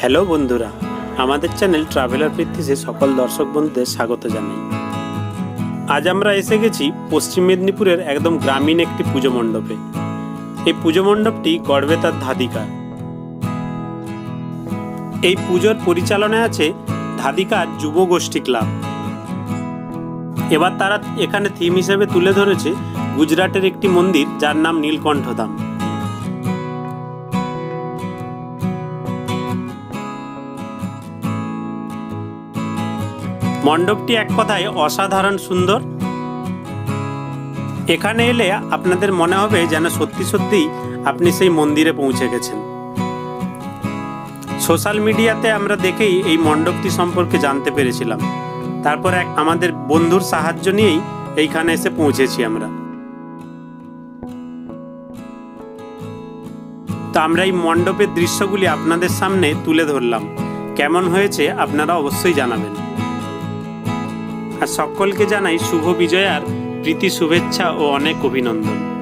Hello বন্ধুরা, আমাদের channel traveller পৃথ্বীতে সকল দর্শক বন্ধুদের স্বাগত জানাই। আজ আমরা এসে গেছি পশ্চিম মেদিনীপুরের একদম গ্রামীণ একটি পুজো মণ্ডপে। এই পুজো মণ্ডপটি গড়বে তার ধাদিকা এই পুজোর পরিচালনায় আছে ধাদিকার যুব গোষ্ঠী ক্লাব। এবার তারা এখানে থিম হিসেবে তুলে ধরেছে গুজরাটের একটি মন্দির যার নাম নীলকণ্ঠধাম। মণ্ডপটি এক কথায় অসাধারণ সুন্দর। এখানে এলে আপনাদের মনে হবে যেন সত্যি সত্যি আপনি সেই মন্দিরে পৌঁছে গেছেন। সোশ্যাল মিডিয়াতে আমরা দেখেই এই মণ্ডপটি সম্পর্কে জানতে পেরেছিলাম। তারপর এক আমাদের বন্ধুর সাহায্য নিয়েই এইখানে এসে পৌঁছেছি আমরা। তো আমরা এই মণ্ডপের দৃশ্যগুলি আপনাদের সামনে তুলে ধরলাম। কেমন হয়েছে আপনারা অবশ্যই জানাবেন। আর সকলকে জানাই শুভ বিজয়ার প্রীতি শুভেচ্ছা ও অনেক অভিনন্দন।